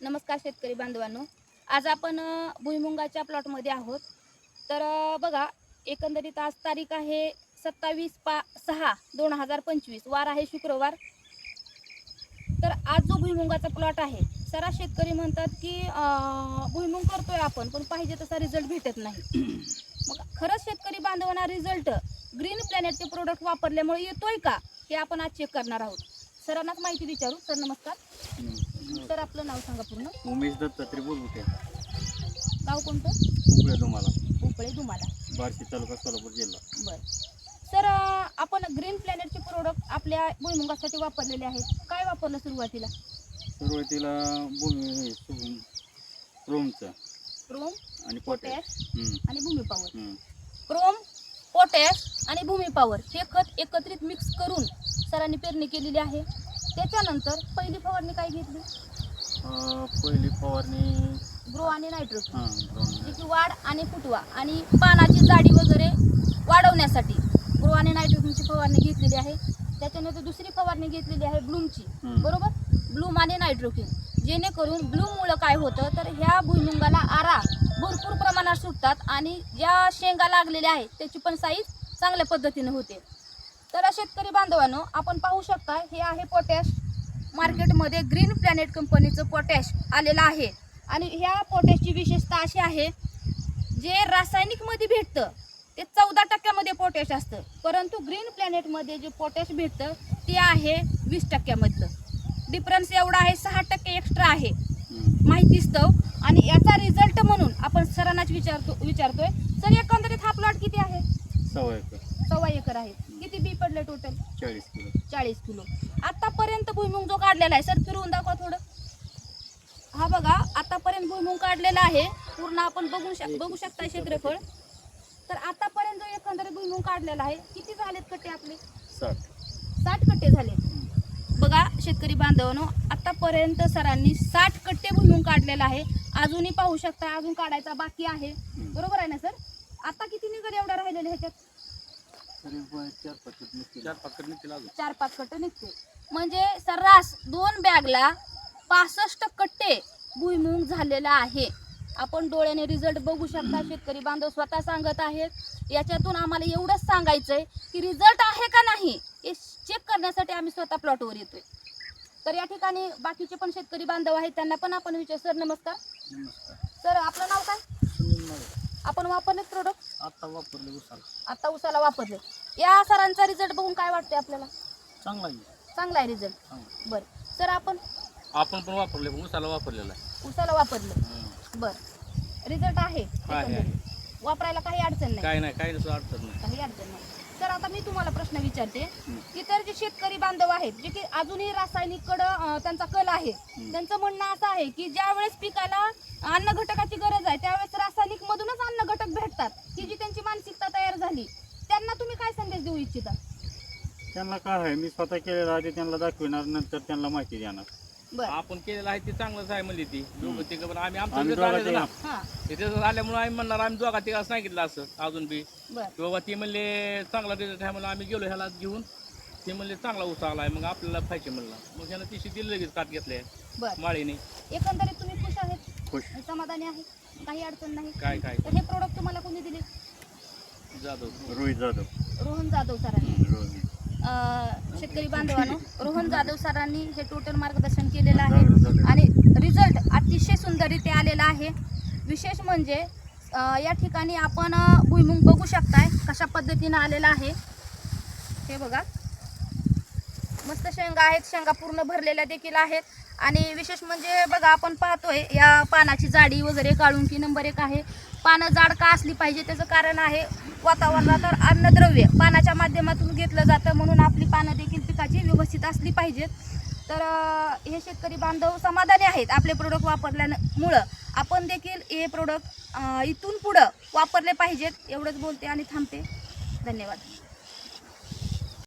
नमस्कार शेतकरी बांधवांनो. आज आपण भुईमुंगाच्या प्लॉटमध्ये आहोत. तर बघा एकंदरीत आज तारीख आहे सत्तावीस पा सहा दोन हजार पंचवीस. वार आहे शुक्रवार. तर आज जो भुईमुंगाचा प्लॉट आहे सरा शेतकरी म्हणतात की भुईमुंग करतोय आपण पण पाहिजे तसा रिझल्ट भेटत नाही. मग खरंच शेतकरी बांधवांना रिझल्ट ग्रीन प्लॅनेटचे प्रोडक्ट वापरल्यामुळे येतोय का हे आपण आज चेक करणार आहोत. सरांनाच माहिती विचारू. सर नमस्कार. तर आपलं नाव सांगा पूर्ण. उमेश दत्तात्रय बोलबुटे गाव कोणतं? उकळे तुम्हाला उपळे तुम्हाला बार्शी तालुका सोलापूर जिल्हा. बरं. सर अं, आपण ग्रीन प्लॅनेटचे प्रोडक्ट आपल्या भुईमुगासाठी वापरलेले आहेत. काय वापरलं सुरुवातीला? सुरुवातीला भूमी हे सु- क्रोमचं क्रोम आणि पोटॅश पोटॅश हम्म, आणि भूमी पॉवर हम्म. क्रोम पोटॅश आणि भूमी पॉवर हे खत एकत्रित मिक्स करून सरांनी पेरणी केलेली आहे. त्याच्यानंतर पहिली फवारणी काय घेतली? पहिली फवारणी. ग्रो आणि नायट्रोजन हां जी की वाढ आणि फुटवा आणि पानाची जाडी वगैरे वाढवण्यासाठी ग्रो आणि नायट्रोजनची फवारणी घेतलेली आहे. त्याच्यानंतर दुसरी फवारणी घेतलेली आहे ब्लूमची. हम्म. बरोबर? ब्लूम आणि नायट्रोकिन. जेणेकरून ब्लूममुळं काय होतं तर ह्या भुईमुंगाला आरा भरपूर प्रमाणात सुटतात आणि ज्या शेंगा लागलेल्या आहेत त्याची पण साईज चांगल्या पद्धतीने होते. तर शेतकरी बांधवांनो आपण पाहू शकता हे आहे पोटॅश मार्केटमध्ये ग्रीन प्लॅनेट कंपनीचं पोटॅश आलेलं आहे. आणि ह्या पोटॅशची विशेषता अशी आहे जे रासायनिकमध्ये भेटतं ते चौदा टक्क्यामध्ये पोटॅश असतं. परंतु ग्रीन प्लॅनेटमध्ये जे पोटॅश भेटतं ते आहे वीस टक्क्यामधलं. डिफरन्स एवढा आहे सहा टक्के एक्स्ट्रा आहे. माहितीस्तव आणि याचा रिझल्ट म्हणून आपण सरांनाच विचारतो विचारतोय. सर एकंदरीत हा प्लॉट किती आहे? सव्वा एकर आहे? किती बी पडले टोटल चाळीस किलो. चाळीस किलो. आतापर्यंत भुईमुग जो काढलेला आहे सर फिरवून दाखवा थोडं. हा बघा आतापर्यंत भुईमुग काढलेला आहे. पूर्ण आपण बघू शक बघू शकता क्षेत्रफळ. तर आतापर्यंत जो एकंदरीत भुईमुग काढलेला आहे किती झालेत कट्टे आपले? साठ. साठ कट्टे झाले. बघा शेतकरी बांधवांनो आतापर्यंत सरांनी साठ कट्टे भुईमुग काढलेला आहे. अजूनही पाहू शकता अजून काढायचा बाकी आहे. बरोबर आहे ना सर? आता किती निघत एवढा राहिलेले ह्याच्यात? तरी चार पाच चार पाच निघतील अजून. चार पाच कट्टे निघते म्हणजे सर्रास दोन बॅगला पासष्ट कट्टे भुईमुंग झालेला आहे. आपण डोळ्याने रिझल्ट बघू शकता शेतकरी बांधव स्वतः सांगत आहेत. याच्यातून आम्हाला एवढंच सांगायचंय की रिझल्ट आहे का नाही हे चेक करण्यासाठी आम्ही स्वतः प्लॉटवर येतोय. तर या ठिकाणी बाकीचे पण शेतकरी बांधव आहेत त्यांना पण आपण विचार सर नमस्कार. नमस्कार. सर आपलं नाव काय? सुनील आपण वापरले प्रोडक्ट आता वापरले उसाला. आता उसाला वापरले. या सरांचा रिझल्ट बघून काय वाटतंय आपल्याला? चांगला आहे. चांगला आहे रिझल्ट चांगला. बरं. सर आपण? आपण पण वापरले पण उसाला वापरलेला आहे. उसाला वापरलं. हम्म. बर. रिझल्ट आहे आहे, आहे. एकंदरीत. वापरायला काही अडचण नाही. काय नाही काही अडचण नाही. काही अडचण नाही. तर आता मी तुम्हाला प्रश्न विचारते. हं. की तर जे शेतकरी बांधव आहेत जे की अजूनही रासायनिककडं त्यांचा कल आहे हं. त्यांचं म्हणणं असं आहे की ज्या वेळेस पिकाला अन्न घटकाची गरज आहे त्यावेळेस रासायनिक भेटतात ही जी त्यांची मानसिकता तयार झाली त्यांना तुम्ही काय संदेश देऊ इच्छिता? त्यांना काय आहे मी स्वतः केलेलं आधी त्यांना दाखविणार नंतर त्यांना माहिती देणार. बर. आपण केलेलं आहे ते चांगलंच आहे म्हणली ती. दोघं तिघं पण आम्ही आमचं आम्ही तिथं दोघा आलेलं ना. तिघा- हा. तिथे आल्यामुळे आम्ही म्हणणार आम्ही दोघा तिघा सांगितलं असं अजून बी. बर. बाबा ती म्हणले चांगला रिझल्ट आहे म्हणून आम्ही गेलो ह्याला घेऊन. ते म्हणले चांगला ऊस आला आहे मग आपल्याला पाहिजे म्हणला. मग ह्यानं तिशी दिली लगेच काट घेतले. बर. माळीने. एकंदरीत खुश. समाधानी आहे. काही अडचण नाही. काय काय? तर हे प्रोडक्ट तुम्हाला कोणी दिले? जाधव. रोहित जाधव. रोहन जाधव सरांनी. हम्म, रोहित. अ, शेतकरी बांधवांनो रोहन जाधव सरांनी हे टोटल मार्गदर्शन केलेलं आहे. आणि रिझल्ट अतिशय सुंदररीत्या आलेला आहे. विशेष म्हणजे अ, या ठिकाणी आपण अ, भुईमुग बघू शकताय कशा पद्धतीनं आलेला आहे. हे बघा. मस्त शेंगा आहेत शेंगा पूर्ण भरलेल्या देखील आहेत. आणि विशेष म्हणजे बघा आपण पाहतोय या पानाची जाडी वगैरे काढून की नंबर एक आहे. पानं जाड का असली पाहिजे त्याचं कारण आहे वातावरणात तर अन्नद्रव्य. पानाच्या माध्यमातून घेतलं जातं म्हणून आपली पानं देखील पिकाची व्यवस्थित असली पाहिजेत. तर हे शेतकरी बांधव समाधानी आहेत आपले प्रोडक्ट वापरल्यामुळं. आपण देखील हे प्रोडक्ट इथून पुढं वापरले पाहिजेत. एवढंच बोलते आणि थांबते. धन्यवाद.